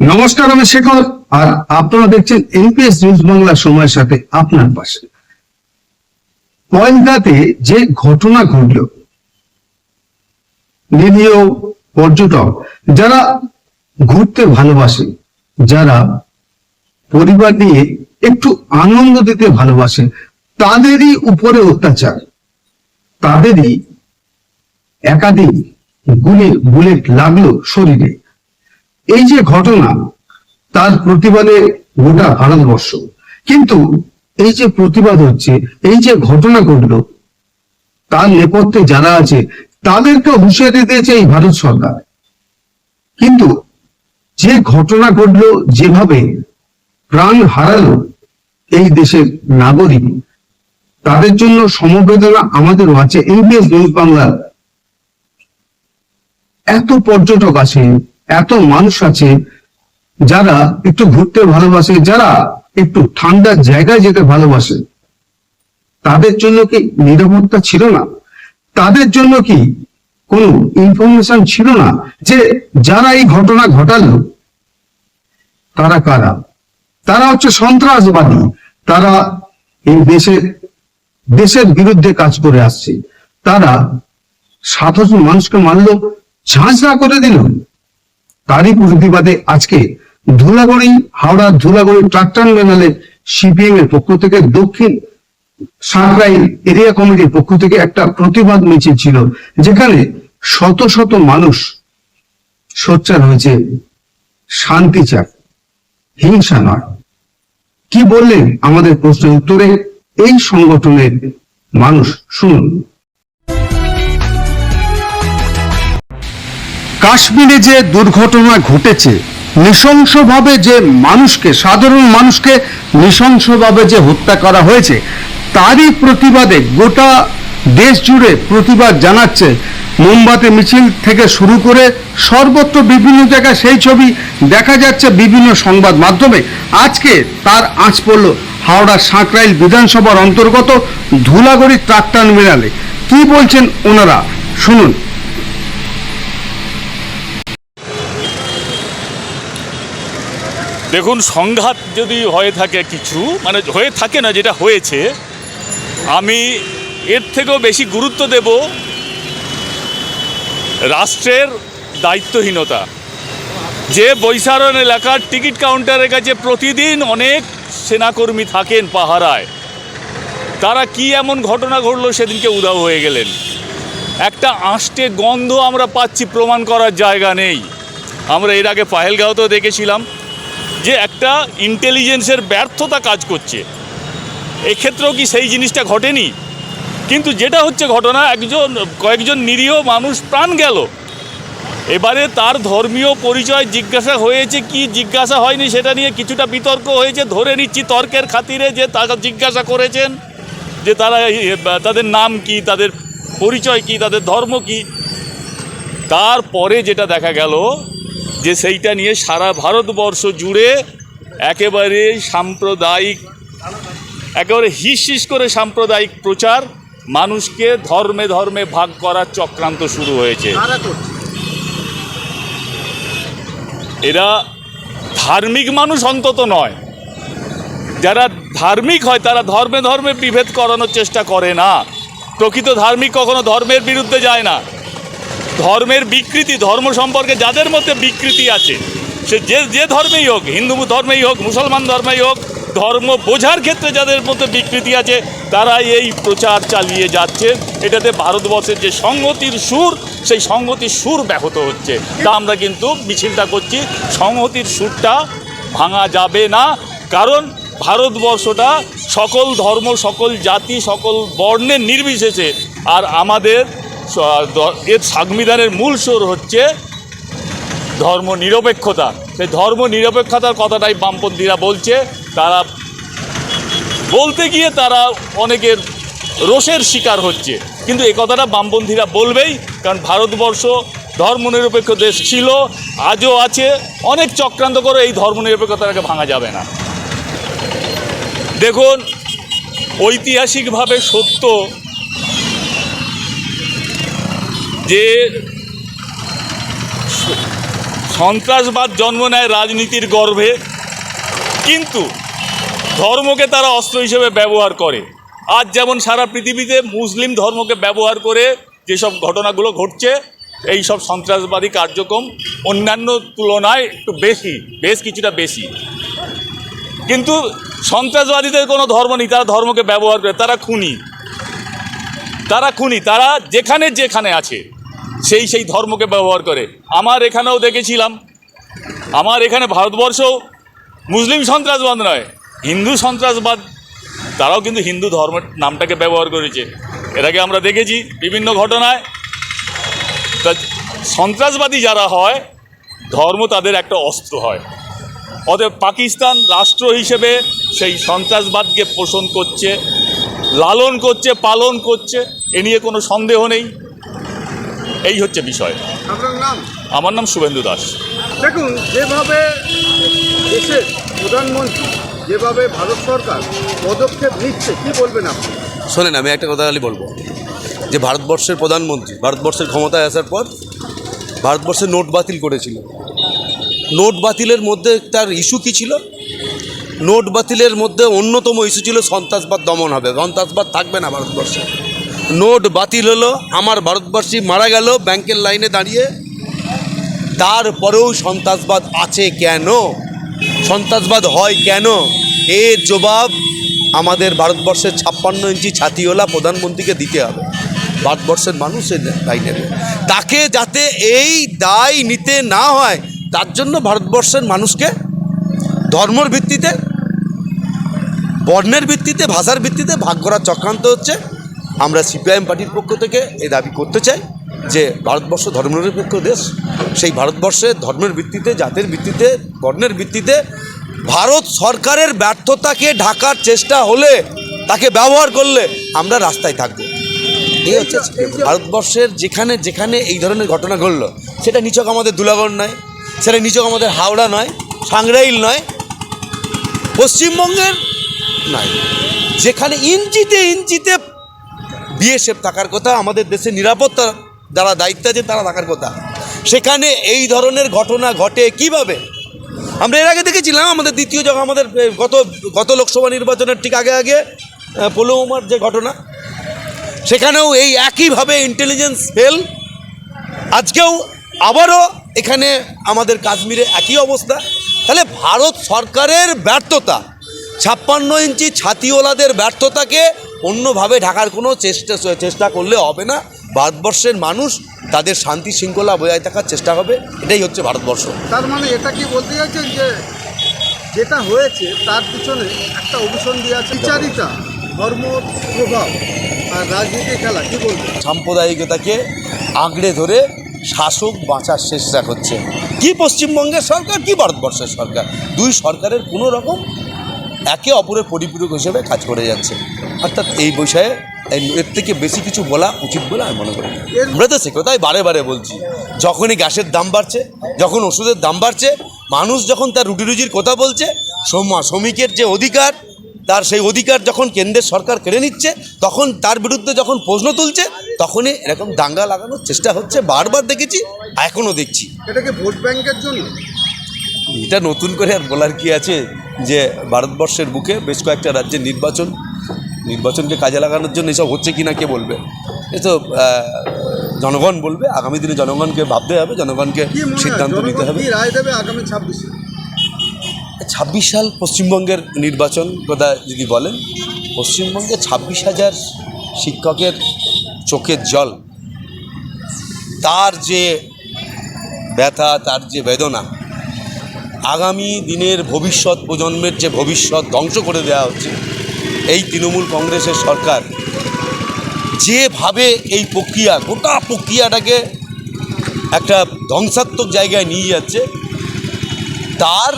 নমস্কার, আমি শেখর। আর আপনারা দেখছেন এনপিএস নিউজ বাংলা সময়ের সাথে আপনার পাশে। পয়েন্টাতে যে ঘটনা ঘটল, নিরীহ পর্যটক, যারা ঘুরতে ভালোবাসে, যারা পরিবার নিয়ে একটু আনন্দ দিতে ভালোবাসে, তাদেরই উপরে অত্যাচার। তাদেরই একাধিক গুলি বুলেট লাগল শরীরে। এই যে ঘটনা, তার প্রতিবাদে গোটা ভারতবর্ষ। কিন্তু এই যে প্রতিবাদ হচ্ছে, এই যে ঘটনা ঘটলো, তার নেপথ্যে যারা আছে তাদেরকে হুঁশিয়ারি দিয়েছে এই ভারত সরকার। কিন্তু যে ঘটনা ঘটলো, যেভাবে প্রাণ হারালো এই দেশের নাগরিক, তাদের জন্য সমবেদনা আমাদেরও আছে। এনপিএস নিউজ বাংলার এত পর্যটক আছে এত মানুষ আছে যারা একটু ঘুরতে ভালোবাসে, যারা একটু ঠান্ডা জায়গায় যেতে ভালোবাসে, তাদের জন্য কি নিরাপত্তা ছিল না? তাদের জন্য কি কোনো ইনফরমেশন ছিল না যে যারা এই ঘটনা ঘটালো, তারা কারা? তারা হচ্ছে সন্ত্রাসবাদী। তারা এই দেশের দেশের বিরুদ্ধে কাজ করে আসছে। তারা সাধারণ মানুষকে মারলো, ঝাঁঝরা করে দিল। তারই প্রতিবাদে আজকে ধুলাগড়ি হাওড়ার ধুলাগড়ি ট্রাক্টর মেনালে সিপিএম এর পক্ষ থেকে, দক্ষিণ সাঁকরাই এরিয়া কমিটির পক্ষ থেকে একটা প্রতিবাদ মিছিল ছিল, যেখানে শত শত মানুষ সোচ্চার হয়েছে, শান্তি চায় হিংসা নয়। কি বললেন? আমাদের প্রশ্নের উত্তরে, এই সংগঠনের মানুষ, শুনুন। কাশ্মীরে যে দুর্ঘটনা ঘটেছে, নৃশংসভাবে যে মানুষকে, সাধারণ মানুষকে নৃশংসভাবে যে হত্যা করা হয়েছে, তারই প্রতিবাদে গোটা দেশ জুড়ে প্রতিবাদ জানাচ্ছে। মোমবাতি, মিছিল থেকে শুরু করে সর্বত্র বিভিন্ন জায়গায় সেই ছবি দেখা যাচ্ছে বিভিন্ন সংবাদ মাধ্যমে। আজকে তার আঁচ পড়ল হাওড়া সাঁকরাইল বিধানসভার অন্তর্গত ধুলাগড়ি ট্রাক্টর মিনালে। কি বলছেন ওনারা? শুনুন। দেখুন, সংঘাত যদি হয়ে থাকে কিছু মানে হয়ে থাকে না যেটা হয়েছে, আমি এর থেকেও বেশি গুরুত্ব দেব রাষ্ট্রের দায়িত্বহীনতা। যে বৈশারণ এলাকার টিকিট কাউন্টারের কাছে প্রতিদিন অনেক সেনাকর্মী থাকেন পাহারায়। তারা কি এমন ঘটনা ঘটলো সেদিনকে উধাও হয়ে গেলেন। একটা আষ্টে গন্ধ আমরা পাচ্ছি, প্রমাণ করার জায়গা নেই। আমরা এর আগে পাহেলগাঁওতেও দেখেছিলাম। যে একটা ইন্টেলিজেন্সের ব্যর্থতা কাজ করছে। এক্ষেত্রেও কি সেই জিনিসটা ঘটেনি? কিন্তু যেটা হচ্ছে ঘটনা, একজন, কয়েকজন নিরীহ মানুষ প্রাণ গেল। এবারে তার ধর্মীয় পরিচয় জিজ্ঞাসা হয়েছে, কি জিজ্ঞাসা হয়নি সেটা নিয়ে কিছুটা বিতর্ক হয়েছে। ধরে নিচ্ছি তর্কের খাতিরে যে তারা জিজ্ঞাসা করেছেন যে তারা তাদের নাম কি, তাদের পরিচয় কি, তাদের ধর্ম কি। তারপরে যেটা দেখা গেল যে সেইটা নিয়ে সারা ভারতবর্ষ জুড়ে একেবারে সাম্প্রদায়িক একেবারে হিস হিস করে সাম্প্রদায়িক প্রচার মানুষকে ধর্মে ধর্মে ভাগ করার চক্রান্ত শুরু হয়েছে। এরা ধার্মিক মানুষ অন্তত নয়। যারা ধার্মিক হয় তারা ধর্মে ধর্মে বিভেদ করানোর চেষ্টা করে না। প্রকৃত ধার্মিক কখনো ধর্মের বিরুদ্ধে যায় না। ধর্মের বিকৃতি, ধর্ম সম্পর্কে যাদের মধ্যে বিকৃতি আছে, সে যে যে ধর্মেই হোক, হিন্দু ধর্মেই হোক, মুসলমান ধর্মেই হোক, ধর্ম বোঝার ক্ষেত্রে যাদের মধ্যে বিকৃতি আছে তারা এই প্রচার চালিয়ে যাচ্ছে। এটাতে ভারতবর্ষের যে সংহতির সুর, সেই সংহতির সুর ব্যাহত হচ্ছে। তা আমরা কিন্তু মিছিলটা করছি। সংহতির সুরটা ভাঙা যাবে না। কারণ ভারতবর্ষটা সকল ধর্ম, সকল জাতি, সকল বর্ণের নির্বিশেষে। আর আমাদের এর সংবিধানের মূল সুর হচ্ছে ধর্ম নিরপেক্ষতা সেই ধর্ম নিরপেক্ষতার কথাটাই বামপন্থীরা বলছে। তারা বলতে গিয়ে তারা অনেকের রোষের শিকার হচ্ছে। কিন্তু এই কথাটা বামপন্থীরা বলবেই, কারণ ভারতবর্ষ ধর্মনিরপেক্ষ দেশ ছিল, আজও আছে। অনেক চক্রান্ত করে এই ধর্মনিরপেক্ষতাটাকে ভাঙা যাবে না। দেখুন, ঐতিহাসিকভাবে সত্য যে সন্ত্রাসবাদ জন্ম নেয় রাজনীতির গর্ভে, কিন্তু ধর্মকে তারা অস্ত্র হিসেবে ব্যবহার করে। আজ যেমন সারা পৃথিবীতে মুসলিম ধর্মকে ব্যবহার করে যেসব ঘটনাগুলো ঘটছে, এই সব সন্ত্রাসবাদী কার্যক্রম অন্যান্য তুলনায় একটু বেশি, বেশ কিছুটা বেশি। কিন্তু সন্ত্রাসবাদীদের কোনো ধর্ম নেই, তারা ধর্মকে ব্যবহার করে, তারা খুনি। তারা খুনি, তারা যেখানে যেখানে আছে। সেই সেই ধর্মকে ব্যবহার করে। আমার এখানেও দেখেছিলাম। আমার এখানে ভারতবর্ষ মুসলিম সন্ত্রাসবাদ নয়, হিন্দু সন্ত্রাসবাদ। তারাও কিন্তু হিন্দু ধর্মের নামটাকে ব্যবহার করেছে। এটাকে আমরা দেখেছি বিভিন্ন ঘটনায়। তা সন্ত্রাসবাদী যারা হয়, ধর্ম তাদের একটা অস্ত্র হয়। অতএব পাকিস্তান রাষ্ট্র হিসেবে সেই সন্ত্রাসবাদকে পোষণ করছে, লালন করছে, পালন করছে, এ নিয়ে কোনো সন্দেহ নেই। এই হচ্ছে বিষয়। নাম? আমার নাম শুভেন্দু দাস। দেখুন যেভাবে দেশের প্রধানমন্ত্রী যেভাবে ভারত সরকার পদক্ষেপ নিচ্ছে কি বলবেন আপনি? শোনেন আমি একটা কথা খালি বলব। যে ভারতবর্ষের প্রধানমন্ত্রী ভারতবর্ষের ক্ষমতায় আসার পর ভারতবর্ষে নোট বাতিল করেছিল। নোট বাতিলের মধ্যে তার ইস্যু কী ছিল? নোট বাতিলের মধ্যে অন্যতম ইস্যু ছিল সন্ত্রাসবাদ দমন হবে। সন্ত্রাসবাদ থাকবে না ভারতবর্ষে। নোট বাতিল হলো, আমার ভারতবর্ষী মারা গেল, ব্যাংকের লাইনে দাঁড়িয়ে। তারপরেও সন্ত্রাসবাদ আছে কেন? সন্ত্রাসবাদ হয় কেন? এর জবাব আমাদের ভারতবর্ষের ছাপ্পান্ন ইঞ্চি ছাতিওয়ালা প্রধানমন্ত্রীকে দিতে হবে। ভারতবর্ষের মানুষ এর দায় নেবে। তাকে যাতে এই দায় নিতে না হয়, তার জন্য ভারতবর্ষের মানুষকে ধর্মর ভিত্তিতে, বর্ণের ভিত্তিতে, ভাষার ভিত্তিতে ভাগ করার চক্রান্ত হচ্ছে। আমরা সিপিআইএম পার্টির পক্ষ থেকে এই দাবি করতে চাই যে ভারতবর্ষ ধর্মনিরপেক্ষ দেশ, সেই ভারতবর্ষে ধর্মের ভিত্তিতে, জাতের ভিত্তিতে, বর্ণের ভিত্তিতে ভারত সরকারের ব্যর্থতাকে ঢাকার চেষ্টা হলে, তাকে ব্যবহার করলে আমরা রাস্তায় থাকব। এই হচ্ছে ভারতবর্ষের যেখানে যেখানে এই ধরনের ঘটনা ঘটলো, সেটা নিচক আমাদের দুলাগড় নয়, সেটা নিচক আমাদের হাওড়া নয়, সাংরাইল নয়, পশ্চিমবঙ্গের নয়। যেখানে ইঞ্চিতে ইঞ্চিতে বিএসএফ থাকার কথা, আমাদের দেশে নিরাপত্তা যারা দায়িত্ব আছে, তারা থাকার কথা। সেখানে এই ধরনের ঘটনা ঘটে কীভাবে? আমরা এর আগে দেখেছিলাম, আমাদের দ্বিতীয় যখন আমাদের গত গত লোকসভা নির্বাচনের ঠিক আগে আগে পোলোমার যে ঘটনা, সেখানেও এই একইভাবে ইন্টেলিজেন্স ফেল আজকেও আবারও এখানে আমাদের কাশ্মীরে একই অবস্থা। তাহলে ভারত সরকারের ব্যর্থতা, ছাপ্পান্ন ইঞ্চি ছাতিওয়ালাদের ব্যর্থতাকে অন্যভাবে ঢাকার কোনো চেষ্টা চেষ্টা করলে হবে না। ভারতবর্ষের মানুষ তাদের শান্তি শৃঙ্খলা বজায় থাকার চেষ্টা হবে এটাই হচ্ছে ভারতবর্ষ। তার মানে এটা কি বলতে চাইছেন যে যেটা হয়েছে তার পিছনে একটা অভিসন্ধি আছে বিচারিতা ধর্ম প্রভাব আর রাজনীতি খেলা কি বলবেন? সাম্প্রদায়িকতাকে আঁকড়ে ধরে শাসক বাঁচার চেষ্টা করছে। কি পশ্চিমবঙ্গের সরকার কি ভারতবর্ষের সরকার? দুই সরকারের কোনো রকম একে অপরের পরিপূরক হিসেবে কাজ করে যাচ্ছে। অর্থাৎ এই বিষয়ে এই- এর থেকে বেশি কিছু বলা উচিত বলে আমি মনে করি আমরা তো সে কথাই বারে বারে বলছি। যখনই গ্যাসের দাম বাড়ছে যখন ওষুধের দাম বাড়ছে মানুষ যখন তার রুটি রুজির কথা বলছে শ্রম- শ্রমিকের যে অধিকার তার সেই অধিকার যখন কেন্দ্রের সরকার কেড়ে নিচ্ছে তখন তার বিরুদ্ধে যখন প্রশ্ন তুলছে তখনই এরকম দাঙ্গা লাগানোর চেষ্টা হচ্ছে। বারবার দেখেছি এখনও দেখছি। এটাকে ভোট ব্যাংকের জন্য? এটা নতুন করে আর বলার কি আছে? যে ভারতবর্ষের বুকে বেশ কয়েকটা রাজ্যের নির্বাচন নির্বাচনকে কাজে লাগানোর জন্য এসব হচ্ছে কি না কে বলবে? এ তো জনগণ বলবে আগামী দিনে জনগণকে ভাবতে হবে জনগণকে সিদ্ধান্ত নিতে হবে। রায় দেবে আগামী ছাব্বিশে? ছাব্বিশ সাল পশ্চিমবঙ্গের নির্বাচন কথা যদি বলেন পশ্চিমবঙ্গে ছাব্বিশ হাজার শিক্ষকের চোখের জল তার যে ব্যথা তার যে বেদনা আগামী দিনের ভবিষ্যৎ প্রজন্মের যে ভবিষ্যৎ ধ্বংস করে দেওয়া হচ্ছে এই তৃণমূল কংগ্রেসের সরকার যেভাবে এই প্রক্রিয়া গোটা প্রক্রিয়াটাকে একটা ধ্বংসাত্মক জায়গায় নিয়ে যাচ্ছে তার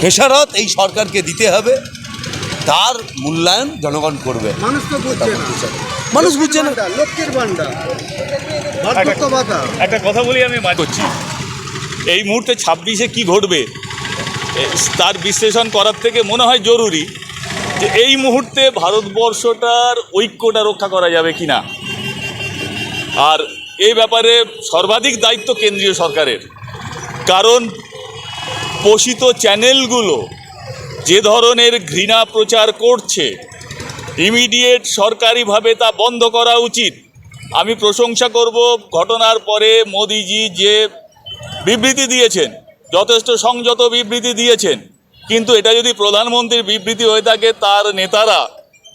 খেসারত এই সরকারকে দিতে হবে তার মূল্যায়ন জনগণ করবে। মানুষ বুঝছে না। একটা কথা বলি আমি করছি। এই মুহূর্তে ছাব্বিশে কি ঘটবে? তার বিশ্লেষণ করার থেকে মনে হয় জরুরি যে এই মুহূর্তে ভারতবর্ষটার ঐক্যটা রক্ষা করা যাবে কি না আর এই ব্যাপারে সর্বাধিক দায়িত্ব কেন্দ্রীয় সরকারের। কারণ পোষিত চ্যানেলগুলো যে ধরনের ঘৃণা প্রচার করছে, ইমিডিয়েট সরকারিভাবে তা বন্ধ করা উচিত। আমি প্রশংসা করব ঘটনার পরে মোদিজি যে বিবৃতি দিয়েছেন। যথেষ্ট সংযত বিবৃতি দিয়েছেন। কিন্তু এটা যদি প্রধানমন্ত্রীর বিবৃতি হয়ে থাকে, তার নেতারা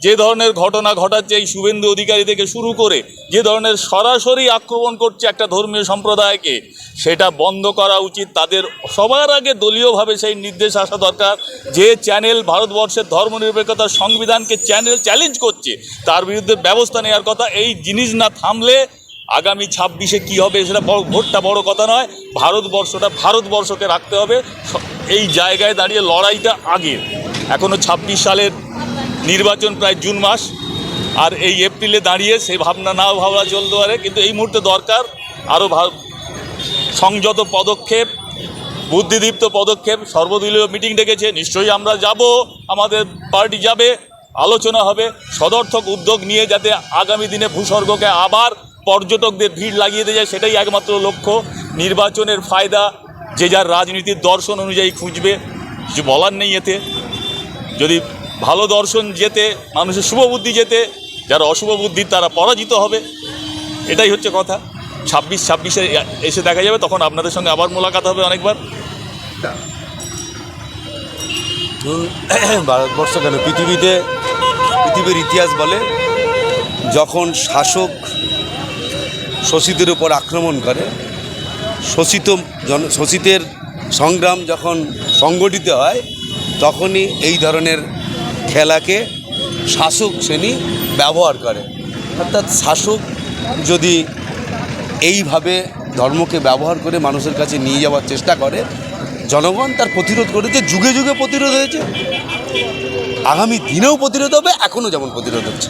যে ধরনের ঘটনা ঘটাচ্ছে এই শুভেন্দু অধিকারী থেকে শুরু করে, যে ধরনের সরাসরি আক্রমণ করছে একটা ধর্মীয় সম্প্রদায়কে, সেটা বন্ধ করা উচিত। তাদের সবার আগে দলীয়ভাবে সেই নির্দেশ আসা দরকার। যে চ্যানেল ভারতবর্ষের ধর্মনিরপেক্ষতার সংবিধানকে চ্যানেল চ্যালেঞ্জ করছে, তার বিরুদ্ধে ব্যবস্থা নেওয়ার কথা। এই জিনিস না থামলে আগামী ছাব্বিশে কি হবে সেটা বড় ভোটটা বড় কথা নয়। ভারতবর্ষটা ভারতবর্ষকে রাখতে হবে। এই জায়গায় দাঁড়িয়ে লড়াইটা আগে। এখনও ছাব্বিশ সালের নির্বাচন প্রায় জুন মাস। আর এই এপ্রিলে দাঁড়িয়ে সেই ভাবনা নাও ভাবনা চলতে পারে। কিন্তু এই মুহূর্তে দরকার আরও সংযত পদক্ষেপ, বুদ্ধিদীপ্ত পদক্ষেপ। সর্বদলীয় মিটিং ডেকেছে, নিশ্চয়ই আমরা যাব, আমাদের পার্টি যাবে, আলোচনা হবে, সদর্থক উদ্যোগ নিয়ে যাতে আগামী দিনে ভূস্বর্গকে আবার পর্যটকদের ভিড় লাগিয়ে দিয়ে যায়, সেটাই একমাত্র লক্ষ্য। নির্বাচনের ফায়দা, যে যার রাজনীতির দর্শন অনুযায়ী খুঁজবে, কিছু বলার নেই এতে। যদি ভালো দর্শন যেতে মানুষের শুভ বুদ্ধি যেতে যারা অশুভ বুদ্ধি তারা পরাজিত হবে। এটাই হচ্ছে কথা। ছাব্বিশ, ছাব্বিশে এসে দেখা যাবে, তখন আপনাদের সঙ্গে আবার মোলাকাত হবে অনেকবার। ভারতবর্ষ কেন? পৃথিবীতে, পৃথিবীর ইতিহাস বলে, যখন শাসক শোষিতের উপর আক্রমণ করে। শোষিত জন শোষিতের সংগ্রাম যখন সংগঠিত হয়, তখনই এই ধরনের খেলাকে শাসক শ্রেণি ব্যবহার করে। অর্থাৎ শাসক যদি এইভাবে ধর্মকে ব্যবহার করে মানুষের কাছে নিয়ে যাওয়ার চেষ্টা করে, জনগণ তার প্রতিরোধ করেছে, যুগে যুগে প্রতিরোধ হয়েছে। আগামী দিনেও প্রতিরোধ হবে, এখনও যেমন প্রতিরোধ হচ্ছে।